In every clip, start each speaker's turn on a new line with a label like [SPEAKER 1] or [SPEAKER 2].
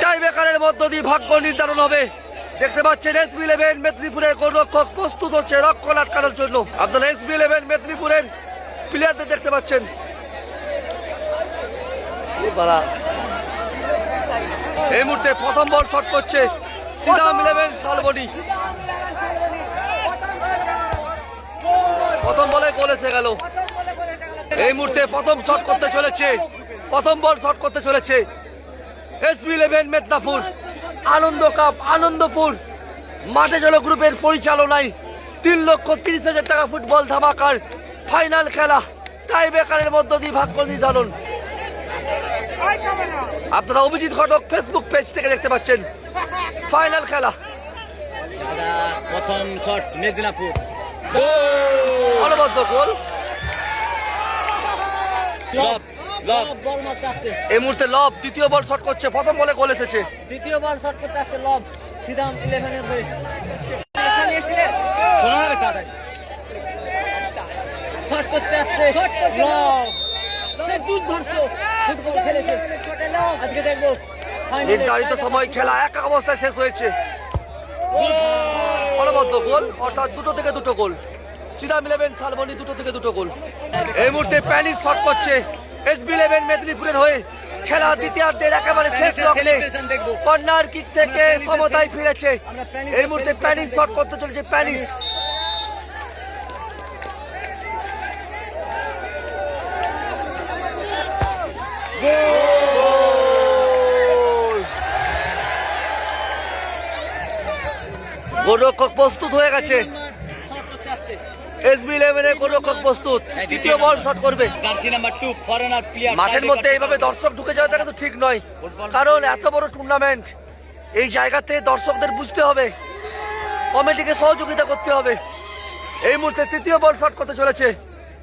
[SPEAKER 1] টাই বেকারের মধ্য দিয়ে ভাগ্য নির্ধারণ হবে। দেখতে পাচ্ছেন এসবি ইলেভেন মেদিনীপুরের গোলরক্ষক প্রস্তুত হচ্ছে রক্ষণ আটকানোর জন্য। আপনারা এসবি ইলেভেন মেদিনীপুরের প্লেয়ারদের দেখতে পাচ্ছেন। এই মুহূর্তে প্রথম বল শট করছে সিদাম ইলেভেন শালবনি। প্রথম বলে গোল এসে গেল। এই মুহূর্তে প্রথম শট করতে চলেছে। প্রথম বল শট করতে চলেছে। SB eleven Medinipur Ananda cup Anandapur. মাঠে জল গ্রুপের পরিচালনায় তিন লক্ষ তিরিশ হাজার টাকা ফুটবল ধামাকার ফাইনাল খেলা টাই বেকারের মধ্য দিয়ে ভাগ্য নির্ধারণ আপনারা অভিজিৎ ঘটক ফেসবুক পেজ থেকে দেখতে পাচ্ছেন ফাইনাল খেলা।
[SPEAKER 2] প্রথম শট মেদিনীপুর।
[SPEAKER 1] অনবদ্য গোল
[SPEAKER 2] লব লব বল মারতে আসছে।
[SPEAKER 1] এই মুহূর্তে লব দ্বিতীয় বল শট করছে প্রথম বলে গোল এসেছে।
[SPEAKER 2] দ্বিতীয় বল শট করতে আসছে লব সিদাম ইলেভেনের হয়ে শোনা শট করতে আসছে লব সে দুর্ধর্ষ ফুটবল খেলেছে। আজকে দেখব
[SPEAKER 1] নির্ধারিত সময় খেলা এক অবস্থায় শেষ হয়েছে। অনবদ্য গোল অর্থাৎ দুটো থেকে দুটো গোল। সিদাম ইলেভেন শালবনি দুটো থেকে দুটো গোল। এই মুহূর্তে প্যানিস শট করছে। এসবি ইলেভেন মেদিনীপুরের হয়ে খেলা দ্বিতীয়ার্ধের একেবারে শেষ লগ্নে কর্নার কিক থেকে সমতায় ফিরেছে। এই মুহূর্তে প্যানিস শট করতে চলেছে প্যানিস গোল! গোলরক্ষক প্রস্তুত হয়ে গেছে।
[SPEAKER 2] শট করতে আসছে।
[SPEAKER 1] এসবি ইলেভেনের গোলরক্ষক প্রস্তুত। দ্বিতীয় বল শট করবে।
[SPEAKER 2] Jersey number two foreigner player
[SPEAKER 1] মাঠের মধ্যে এইভাবে দর্শক ঢুকে যাওয়াটা কিন্তু ঠিক নয়। কারণ এত বড় টুর্নামেন্ট এই জায়গাতে দর্শকদের বুঝতে হবে। কমিটিকে সহযোগিতা করতে হবে। এই মুহূর্তে তৃতীয় বল শট করতে চলেছে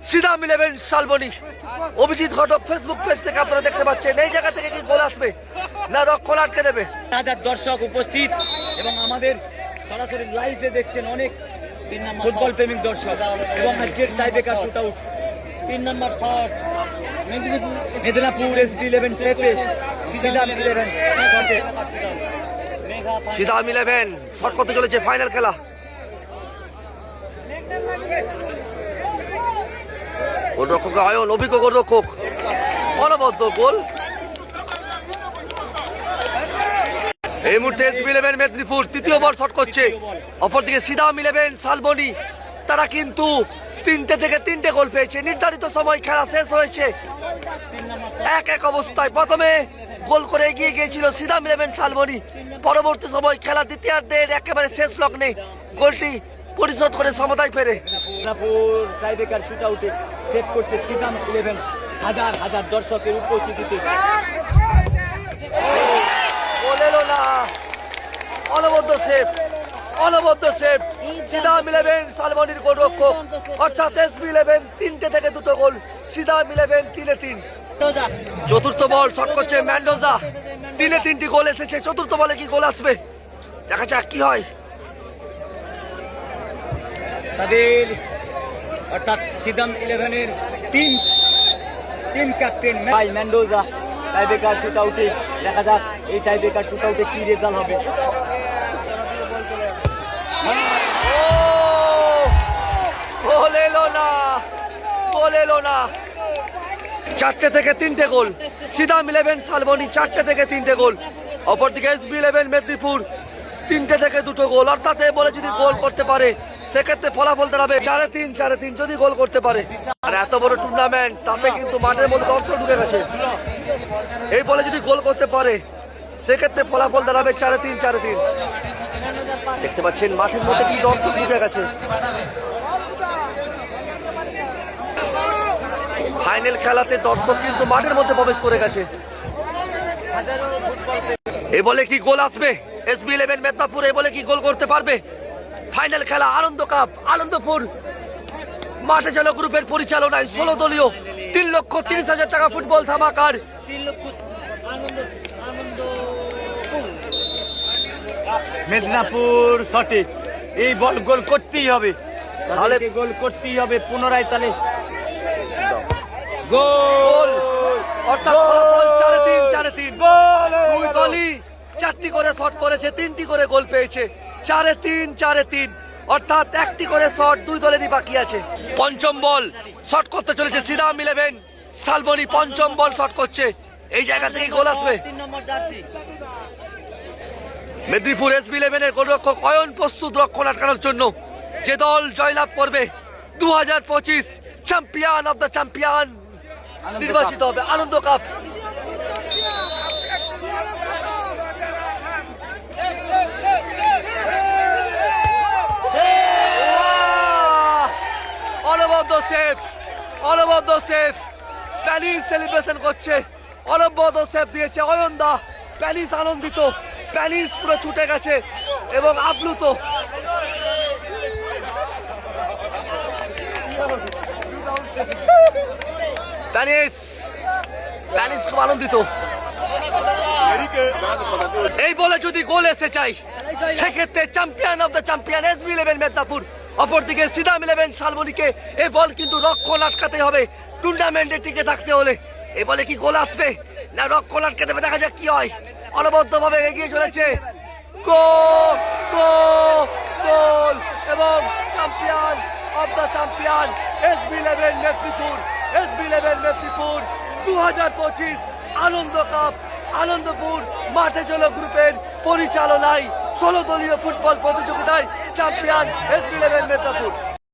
[SPEAKER 1] Sidam eleven Salboni. Abhijit Ghatak Facebook page থেকে আপনারা দেখতে পাচ্ছেন এই জায়গা থেকে কি গোল আসবে? না রক্ষণ আটকে দেবে।
[SPEAKER 2] হাজার দর্শক উপস্থিত এবং আমাদের সরাসরি লাইভে দেখছেন অনেক ফুটবল প্রেমিক দর্শক এবং আজকের টাইব্রেকার শুট আউট তিন নম্বর shot Medinipur S B eleven সেপে Sidam eleven শটে
[SPEAKER 1] সিদাম ইলেভেন শট করতে চলেছে ফাইনাল খেলা। গোলরক্ষক আয়ন অভিজ্ঞ গোলরক্ষক। অনবদ্য গোল। এই মুহূর্তে এসবি ইলেভেন মেদিনীপুর, তৃতীয় বল শট করছে। অপরদিকে সিদাম ইলেভেন শালবনি। তারা কিন্তু তিনটে থেকে তিনটে গোল পেয়েছে। নির্ধারিত সময় খেলা শেষ হয়েছে। এক এক অবস্থায় প্রথমে গোল করে এগিয়ে গিয়েছিল সিদাম ইলেভেন শালবনি। পরবর্তী সময় খেলা দ্বিতীয়ার্ধের একেবারে শেষ লগ্নে গোলটি পরিশোধ করে সমতায় ফেরে।
[SPEAKER 2] করছে সিদাম ইলেভেন হাজার হাজার দর্শকের উপস্থিতিতে।
[SPEAKER 1] অনবদ্য সেফ অনবদ্য সেফ। সিদাম ইলেভেন শালবনির গোলরক্ষক অর্থাৎ এসবি ইলেভেন তিনটে থেকে দুটো গোল। সিদাম ইলেভেন তিনে তিন। চতুর্থ বল শট করছে ম্যান্ডোজা। তিনে তিনটি গোল এসেছে। চতুর্থ বলে কি গোল আসবে? দেখা যাক কি হয়।
[SPEAKER 2] তাদের অর্থাৎ সিদাম ইলেভেনের টিম টিম ক্যাপ্টেন ভাই ম্যান্ডোজা। টাইব্রেকার শুট আউটে দেখা যাক, এই টাইব্রেকার শুট আউটে কি রেজাল্ট হবে।
[SPEAKER 1] না না। চারটে থেকে তিনটে গোল। সিদাম ইলেভেন শালবনি চারটে থেকে তিনটে গোল। অপরদিকে এসবি ইলেভেন মেদিনীপুর তিনটে থেকে দুটো গোল। অর্থাৎ বলে যদি গোল করতে পারে সেক্ষেত্রে ফলাফল দাঁড়াবে চারে তিন চারে তিন যদি গোল করতে পারে। আর এত বড় টুর্নামেন্ট তাতে কিন্তু মাঠের মধ্যে দর্শক ঢুকে গেছে। এই বলে যদি গোল করতে পারে, সেক্ষেত্রে ফলাফল দাঁড়াবে চারে তিন চারে তিন। দেখতে পাচ্ছেন, মাঠের মধ্যে কি দর্শক ঢুকে গেছে। ফাইনাল খেলাতে দর্শক কিন্তু মাঠের মধ্যে প্রবেশ করে গেছে। এ বলে কি গোল আসবে? এসবি ইলেভেন মেদিনীপুর, এ বলে কি গোল করতে পারবে? ফাইনাল খেলা আনন্দ কাপ আনন্দপুর। মাঠে চালক গ্রুপের পরিচালনায় ষোলো দলীয় তিন লক্ষ তিরিশ হাজার টাকা ফুটবল ধামাকার।
[SPEAKER 2] তিন লক্ষ আনন্দ আনন্দ। মেদিনীপুর সঠিক। এই বল গোল করতেই হবে। তাহলে গোল করতেই হবে পুনরায় তাহলে
[SPEAKER 1] গোল!
[SPEAKER 2] গোল!
[SPEAKER 1] অর্থাৎ চারে তিন চারে তিন।
[SPEAKER 2] গোল!
[SPEAKER 1] দুই দলই চারটি করে শট করেছে তিনটি করে গোল পেয়েছে। চারে তিন চারে তিন। অর্থাৎ একটি করে শট দুই দলেরই বাকি আছে। পঞ্চম বল শট করতে চলেছে সিদাম ইলেভেন। সালবনি পঞ্চম বল শট করছে। এই জায়গা থেকে গোল আসবে।
[SPEAKER 2] তিন নম্বর জার্সি।
[SPEAKER 1] মেদিনীপুর এস বি ইলেভেনের গোলরক্ষক অয়ন প্রস্তুত রক্ষণ আটকানোর জন্য। যে দল জয়লাভ করবে দু হাজার পঁচিশ চ্যাম্পিয়ন অব দ্য চ্যাম্পিয়ন নির্বাচিত হবে আনন্দ কাপ সেফ, অনবদ্য সেফ। প্যালিস সেলিব্রেশন করছে, অনবদ্য সেফ দিয়েছে অয়নদা। প্যালিস আনন্দিত, প্যালিস পুরো ছুটে গেছে এবং আপ্লুত। প্যালিস প্যালিস খুব আনন্দিত। এই বলে যদি গোল এসে চাই সেক্ষেত্রে champion of the champion S B eleven Medinipur. অপরদিকে সিদাম ইলেভেন শালবনিকে এই বল কিন্তু রক্ষণ আটকাতে হবে। টুর্নামেন্টে টিকে থাকতে হলে। এ বলে কি গোল আসবে? না, রক্ষণ আটকাতে দেবে দেখা যাক কি হয়। অনবদ্যভাবে এগিয়ে চলেছে। গোল গোল এবং champion of the champion S B eleven Medinipur S B eleven Medinipur দু হাজার পঁচিশ আনন্দ কাপ, আনন্দপুর মাঠে চলো গ্রুপের পরিচালনায়। ষোলো দলীয় ফুটবল প্রতিযোগিতায় চ্যাম্পিয়ন এস ইলেভেন মেদিনীপুর।